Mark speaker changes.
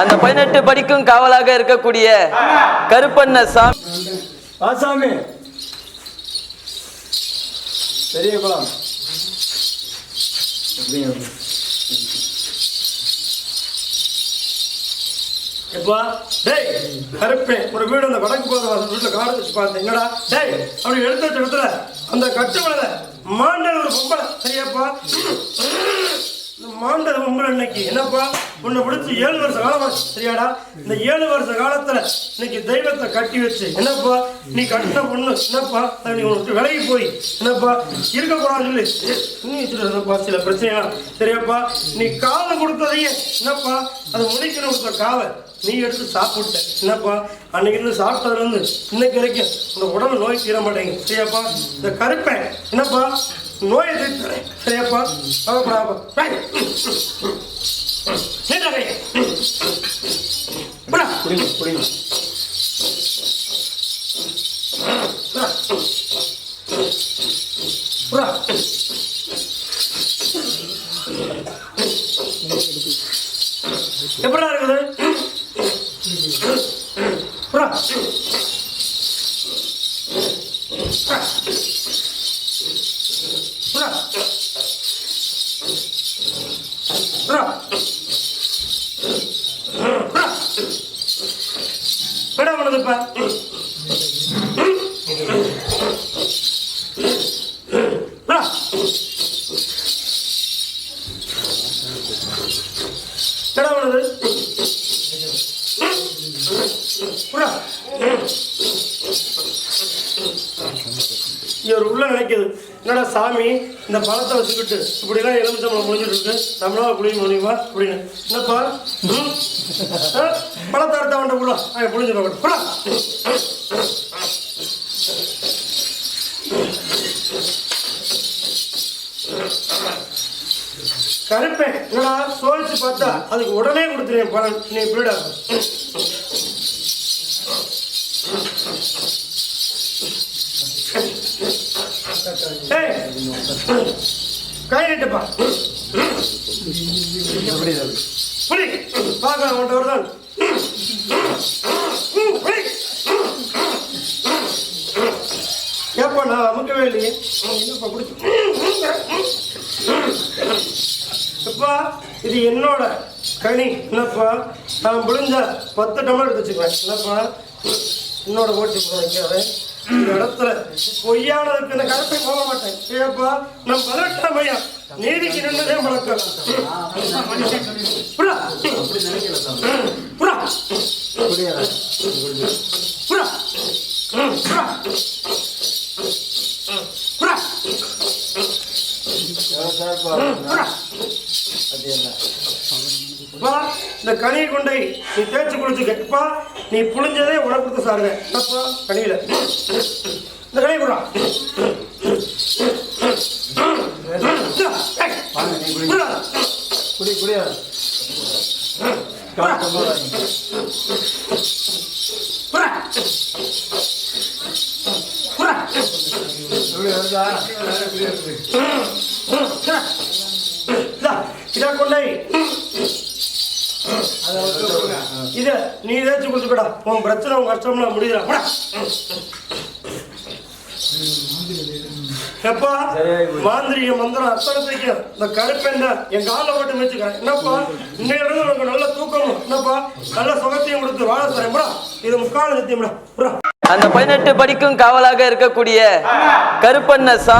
Speaker 1: அந்த பதினெட்டு படிக்கும் காவலாக இருக்கக்கூடிய கருப்பண்ண சாமி.
Speaker 2: ஆசாமி. பெரிய குளம். எப்பா? டேய் கருப்பேன் ஒரு வீடு அந்த வடக்கு போகிற வாசல் வீட்டில் காடு வச்சு பார்த்தேன் டேய் அப்படி எடுத்து வச்ச இடத்துல அந்த கட்டுமலை மாண்டல் ஒரு பொம்பளை. சரியாப்பா? இந்த உங்களை இன்னைக்கு என்னப்பா? உன்னை பிடிச்சி ஏழு வருஷ காலமா சரியாடா? இந்த ஏழு வருஷ காலத்துல இன்னைக்கு தெய்வத்தை கட்டி வச்சு என்னப்பா? நீ கட்டின பொண்ணு என்னப்பா? நீ உனக்கு விலகி போய் என்னப்பா? இருக்கக்கூடாதுன்னு சொல்லி நீ வச்சுருப்பா சில பிரச்சனைகள் சரியாப்பா? நீ காலை கொடுத்ததையே என்னப்பா? அது முடிக்கணும் கொடுத்த காவை நீ எடுத்து சாப்பிட்ட என்னப்பா? அன்னைக்கு இருந்து சாப்பிட்டதுல இருந்து இன்னைக்கு வரைக்கும் உங்க உடம்பு நோய் தீர மாட்டேங்குது. சரியாப்பா? இந்த கருப்பை என்னப்பா? நோயை தீர்த்துறேன் சரியாப்பா கவலைப்படாம நீட்டா கையை. புடா. புடா. புடா. எப்படிடா இருக்குது. புறா. புறா. புறா. என்னடா பண்ணுது இப்ப? புறா. என்னடா பண்ணுது புறா. இவர் உள்ள நினைக்குது. என்னடா சாமி இந்த பழத்தை வச்சுக்கிட்டு இப்படிலாம் எலுமிச்சம்பளம் முடிஞ்சிட்டு இருக்கு. நம்மளால புளிய முடியுமா அப்படின்னு. என்னப்பா? பழத்தை அடுத்த பழத்தை கூட வேண்ட புள்ள புளிஞ்சிட கருப்பேன். என்னடா சோதிச்சு பார்த்தா அதுக்கு உடனே கொடுத்துருவேன் பழம் நீ இப்படிடா கை நீட்டுப்பா புடி பார்க்கலாம் உன்ட்ட வருதான் புடி ஏப்பா நான் அமுக்கவே இல்லையே என்னப்பா பிடிச்சி அப்பா இது என்னோட கனி. என்னப்பா? நான் முடிஞ்ச பத்து டம்ளர் எடுத்து வச்சுக்குவேன் என்னப்பா? என்னோட ஓட்டி போட வைக்காத இடத்துல பொய்யானதுக்கு இந்த கருப்பை போக மாட்டேன். ஏப்பா நான் பதினெட்டாம் பையன் நீதிக்கு நின்றதே வழக்கம் புறா. புறா. புறா. புறா. புறா. புறா. அப்பா, இந்த கனியை கொண்டை நீ தேய்ச்சி குளிச்சுக்கப்பா நீ புளிஞ்சதே உனக்கு கொடுத்து சாருங்க. அப்பா கனியில. இந்த கனியை குடா.
Speaker 3: குடி குடியா.
Speaker 2: இதா கொண்டை. இத நீ தேய்ச்சி குளிச்சுக்கடா உன் பிரச்சனை உன் கஷ்டம்லாம் முடியுதா போடா. எப்பா மாந்திரிக மந்திரம் அத்தனத்தைக்கும் இந்த கருப்பெண்ண என் காலில் போட்டு வச்சுக்கிறேன் என்னப்பா? இன்னையிலிருந்து உனக்கு நல்ல தூக்கமும். என்னப்பா? நல்ல சுகத்தையும் கொடுத்து வாழ தரேன் இது முக்கால நித்தியம்டா
Speaker 1: அந்த பதினெட்டு படிக்கும் காவலாக இருக்கக்கூடிய கருப்பண்ண சாமி